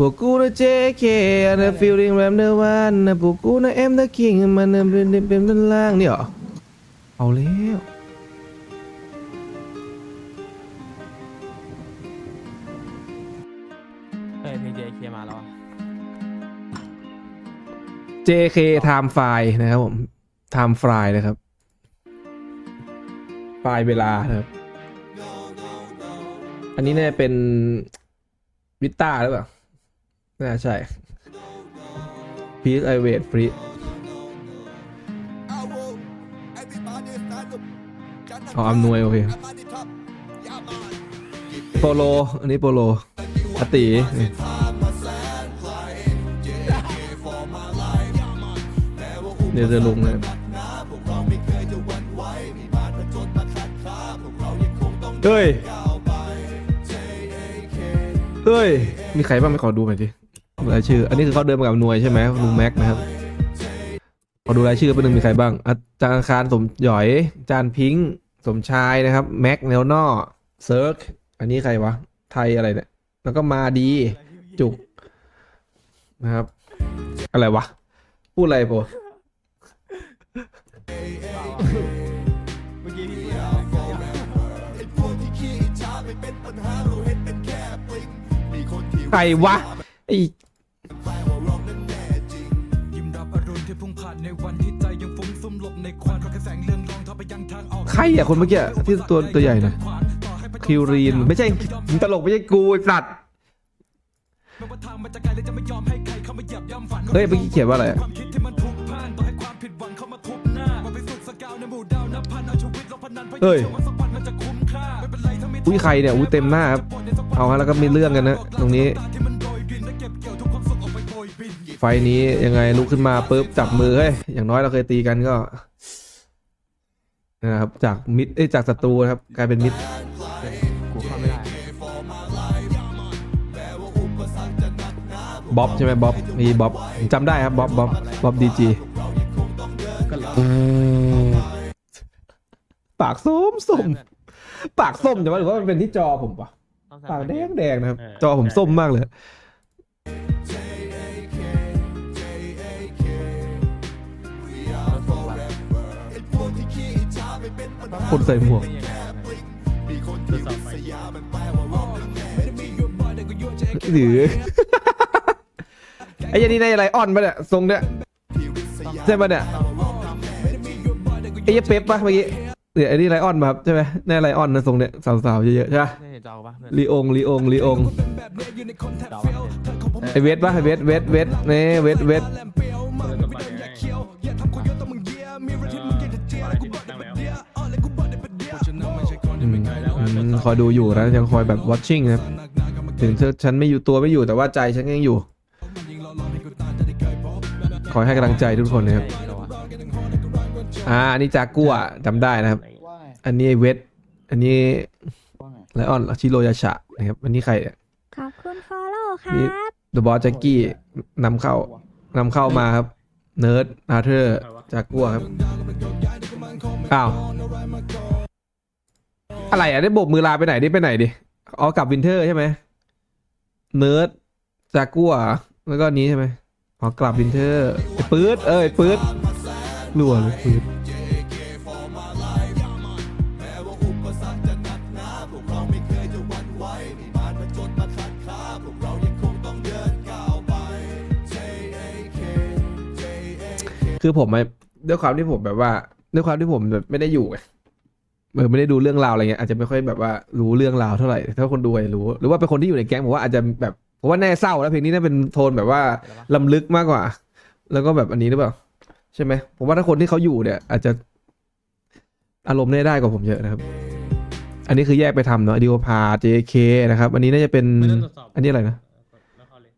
พวกกูนะ JK นะ feeling แบบเดวันนะพวกกูนะ M the King มันนะเป็นเป็นเป็นล่างนี่เหรอ เอาแล้วเอ้ยเพลง JK มาแล้วอะ JK Time File นะครับผม Time File นะครับ ไฟล์เวลานะครับ อันนี้เนี่ยเป็นวิต้าหรือเปล่า น่าใช่ Peace I wait free อ๋ออำนวย โอเคโปโล อันนี้โปโลอตินี่เดี๋ยวจะลงเลยเฮ้ย เฮ้ย มีใครบ้างไม่ขอดูหน่อยดิ รายชื่อ อันนี้คือเขาเดินมากับหน่วยใช่ไหมลุงแม็กนะครับขอดูรายชื่อแป๊บนึงมีใครบ้าง อาจารย์คารสมหยอยอาจารย์พิงค์สมชายนะครับ แม็กเนลนอเซิร์กอันนี้ใครวะ ไทยอะไรเนี่ย แล้วก็มาดี จุก นะครับ อะไรวะ พูดอะไรโปเมื่อกี้พี่ใครวะไอ ใครอะคนเมื่อกี้ที่ตัวตัวใหญ่นะคิวรีน ไม่ใช่ตลกไม่ใช่กูไอ้สัตว์เฮ้ยเมื่อกี้เขียนว่าอะไรเฮ้ยอุ้ยใครเนี่ยอุ้ยเต็มหน้าครับเอาฮะแล้วก็มีเรื่องกันนะตรงนี้ ไฟนี้ยังไงลุกขึ้นมาปุ๊บจับมือเฮ้ยอย่างน้อยเราเคยตีกันก็ นะครับจากมิดเอ้ยจากศัตรูนะครับกลายเป็นมิดกูเข้าไม่ได้บ๊อบใช่ไหมบ๊อบมีบ๊อบผมจำได้ครับบ๊อบบ๊อบบ๊อบดีจีปากส้มส้มปากส้มแต่ว่าหรือว่ามันเป็นที่จอผมปะต้องปากใส่แดงแดงนะครับเออจอผมส้มมากเลย คนใส่หมวกได้ยังไงทดสอบไปหรือไอ้ยันนี่ในไลออนปะเนี่ยทรงเนี่ยใช่ปะเนี่ยไอ้ยันเป๊ปปะเมื่อกี้เนี่ยไอ้นี่ไลออนมาครับใช่ไหมในไลออนนะทรงเนี่ยสาวๆเยอะๆใช่ปะได้เห็นจอปะเพื่อนลีองลีองลีองจอปะเห็นไอเวทปะไอเวทเวทเวทเนี่ยเวทเวทเปิด คอยดูอยู่นะยังคอยแบบ watching นะครับถึงเธอฉันไม่อยู่ตัวไม่อยู่แต่ว่าใจฉันยังอยู่ คอยให้กำลังใจทุกคนนะครับอ่าอันนี้จากกัวจำได้นะครับว่าไงอันนี้ไอ้เวทอันนี้ว่าไงไลออนชิโรยาชะนะครับอันนี้ใครเนี่ยขอบคุณ follow ครันี่บเดอะบอสแจ็กกี้นำเข้านำเข้ามาครับ เนิร์ดอาร์เธอร์จากกัวครับอ้าว อะไรอะได้โบกมือลาไปไหนดิไปไหนดิอ๋อกลับวินเทอร์ใช่ไหมเนิร์ดจากัวแล้วก็นี้ใช่ไหมอ๋อกลับวินเทอร์ไอ้ปื๊ดเอ้ยปื๊ดรัวเลยปื๊ดคือผมอะด้วยความที่ผมแบบว่า ด้วยความที่ผมแบบไม่ได้อยู่ เออไม่ได้ดูเรื่องราวอะไรเงี้ยอาจจะไม่ค่อยแบบว่ารู้เรื่องราวเท่าไหร่ถ้าคนดูอาจจะรู้ หรือว่าเป็นคนที่อยู่ในแก๊งผมว่าอาจจะแบบผมว่าแน่เศร้าแล้วเพลงนี้น่าเป็นโทนแบบว่าลำลึกมากกว่า แล้วก็แบบอันนี้หรือเปล่าใช่ไหมผมว่าถ้าคนที่เขาอยู่เนี่ย อาจจะอารมณ์ได้ได้กว่าผมเยอะนะครับ อันนี้คือแยกไปทำเนาะดิโอพา JK นะครับ อันนี้น่าจะเป็นไม่ต้องตรวจสอบอันนี้อะไรนะแล้วเข้าเลย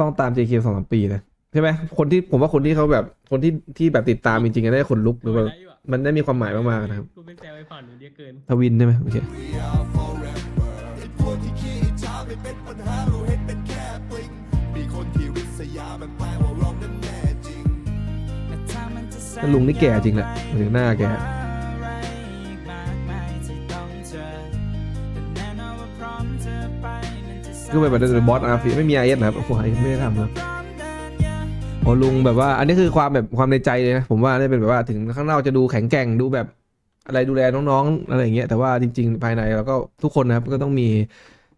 ต้องตาม JK สองสามปีนะใช่ไหมคนที่ผมว่าคนที่เขาแบบคนที่ที่แบบติดตามจริงๆได้คนลุกหรือว่าได้อยู่อะ มันได้มีความหมายมากๆนะครับ กูเป็นแซวไอ้ผ่านหนูเยอะเกิน ทวินใช่ไหมโอเคแล้วลุงนี่แก่จริงแหละหมายถึงหน้าแกแต่แน่นอนว่าพร้อมเธอไปนั่นจะคือแบบบอสอาร์ฟีไม่มีไอเอสนะครับโอ้โหไอไม่ได้ทำครับ โอ้ลุงแบบว่า อันนี้คือความแบบความในใจเลยนะผมว่านี่เป็นแบบว่าถึงข้างนอกจะดูแข็งแกร่งดูแบบอะไรดูแลน้องๆอะไรอย่างเงี้ยแต่ว่าจริง ๆ ภายในเราก็ทุกคนนะครับก็ต้องมี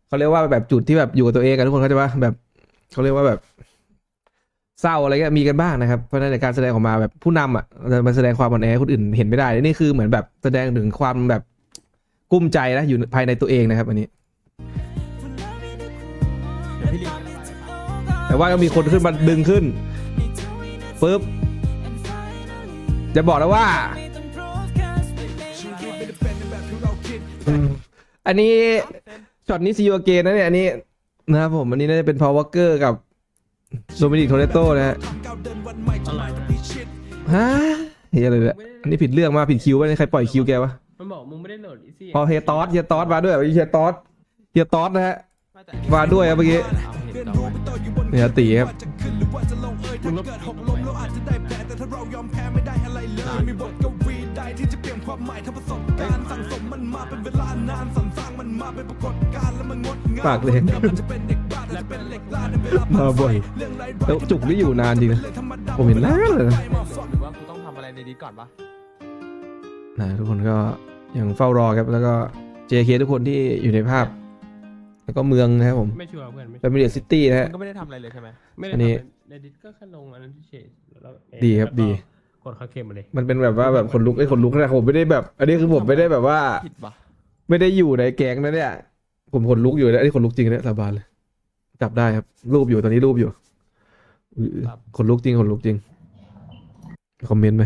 เขาเรียกว่าแบบจุดที่แบบอยู่กับตัวเองกันทุกคนเข้าใจปะแบบเขาเรียกว่าแบบเศร้าอะไรก็มีกันบ้างนะครับเพราะฉะนั้นในการแสดงออกมาแบบผู้นำอะจะมาแสดงความอ่อนแอให้คนอื่นเห็นไม่ได้นี่คือเหมือนแบบแสดงถึงความแบบกุ้มใจนะอยู่ภายในตัวเองนะครับอันนี้เดี๋ยวพี่ลิงจะระบายให้ฟังแต่ว่าก็มีคนขึ้นมาดึงขึ้น ปุ๊บจะบอกแล้วว่าอืมอันนี้ช็อตนี้ซีโอเกนนะเนี่ยอันนี้นะครับผมอันนี้น่าจะเป็นพาวเวอร์เกอร์กับโดมินิกโทเรโต้นะฮะอะไรนะฮะเฮียอะไรเนี่ยอันนี้ผิดเรื่องมากผิดคิวไปใครปล่อยคิวแกวะมันบอกมึงไม่ได้โหลดอีซี่พอเฮียตอสเฮียตอสมาด้วยเฮียตอสเฮียตอสนะฮะไม่แต่มาด้วยครับเมื่อกี้ เอาเห็นแล้วมันเนี่ยตีครับมึงลบคลิปลงไปปากเลยมาบ่อยแล้วจุกนี่อยู่นานจริงนะผมเห็นนานเลยนะหรือว่ากูต้องทำอะไรในนี้ก่อนปะนะทุกคนก็ยังเฝ้ารอครับแล้วก็ JK ทุกคนที่อยู่ในภาพ แล้วก็เมืองนะครับผมไม่ชัวร์เพื่อนไม่แฟมิเลียซิตี้นะมึฮะงก็ไม่ได้ทำอะไรเลยใช่ไหมไม่ได้อันนี้ ในดิสก็แค่ลงอันนั้นเฉยๆแล้วเอ่อดีครับแล้วก็ดี กดคาเคมมาเลย มันเป็นแบบว่าแบบคนลุกไอ้ยคนลุกนะผมไม่ได้แบบ อันนี้คือผมไม่ได้แบบว่า ผิดปะไม่ได้อยู่ในแก๊งนะเนี่ย ผมขนลุกอยู่นะอันนี้ขนลุกจริงนะสาบานเลยจับได้ครับ รูปอยู่ตอนนี้รูปอยู่อื้อขนลุกจริงขนลุกจริงคอมเมนต์ไหม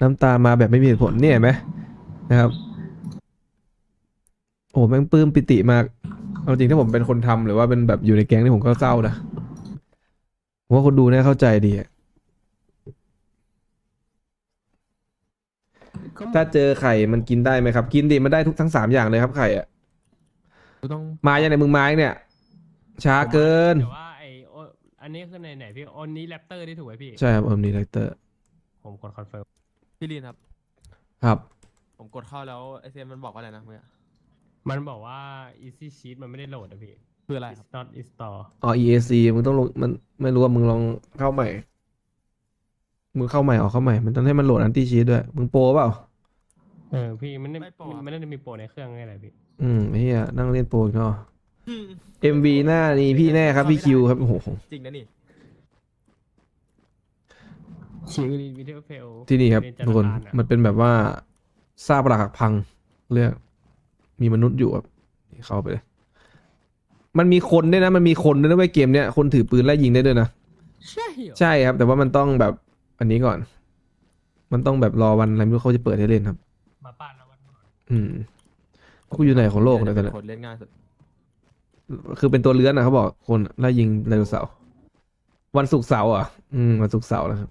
น้ำตามาแบบไม่มีเหตุผลเนี่ยเห็นไหมนะครับ โอ้แม่งปลื้มปิติมาก เอาจริงถ้าผมเป็นคนทำหรือว่าเป็นแบบอยู่ในแก๊งนี่ผมก็เศร้านะผมว่าคนดูเนี่ยเข้าใจดีอะถ้าเจอไข่มันกินได้ไหมครับ กินดิมันได้ทุกทั้งสามอย่างเลยครับไข่อะกูต้องมาอย่างไหนมึงมาอีกเนี่ย ช้าเกินแต่ว่าไอโออันนี้คือในไหนพี่โอนนี้แรปเตอร์ได้ถูกไหมพี่ ใช่ครับเอิมนีไลเตอร์ ผมกดคอนเฟิร์มพี่ลินครับ ครับ ผมกดเข้าแล้วไอเซมมันบอกว่าอะไรนะเมื่อกี้ มันบอกว่า easy sheet มันไม่ได้โหลดอะพี่ คืออะไรครับ It's not install อ๋อ EAC มึงต้องลงมันไม่รู้ว่ามึงลองเข้าใหม่ มึงเข้าใหม่ออกเข้าใหม่ มันต้องให้มันโหลดอันตี้ชีตด้วย มึงโปรเปล่า เออพี่มันไม่มันน่าจะมีโปรในเครื่องไงแหละพี่ อืมไอ้เฮียนั่งเล่นโปรอีกเนาะ MV หน้านี้พี่แน่ครับพี่คิวครับ โอ้โห จริงนะนี่ ชิงรีวิดีโอเฟลที่นี่ครับทุกคน มันเป็นแบบว่าซากปรักหักพัง เรื่อง มีมนุษย์อยู่ครับเข้าไปเลย มันมีคนด้วยนะ มันมีคนด้วยนะเว้ยเกมเนี้ยคนถือปืนไล่ยิงได้ด้วยนะ ใช่เหรอใช่ครับ แต่ว่ามันต้องแบบอันนี้ก่อน มันต้องแบบรอวันอะไรไม่รู้เขาจะเปิดให้เล่นครับ มาป้านแล้ววันก่อนอืมกูอยู่ไหนของโลกเนี่ยตอนเป็เนี้ยคนเล่นง่ายสุดคือเป็นตัวเลื้อนนะเขาบอกคนไล่ยิงไดโนเสาร์วันศุกร์เสาร์อะ อืมวันศุกร์เสาร์นะครับ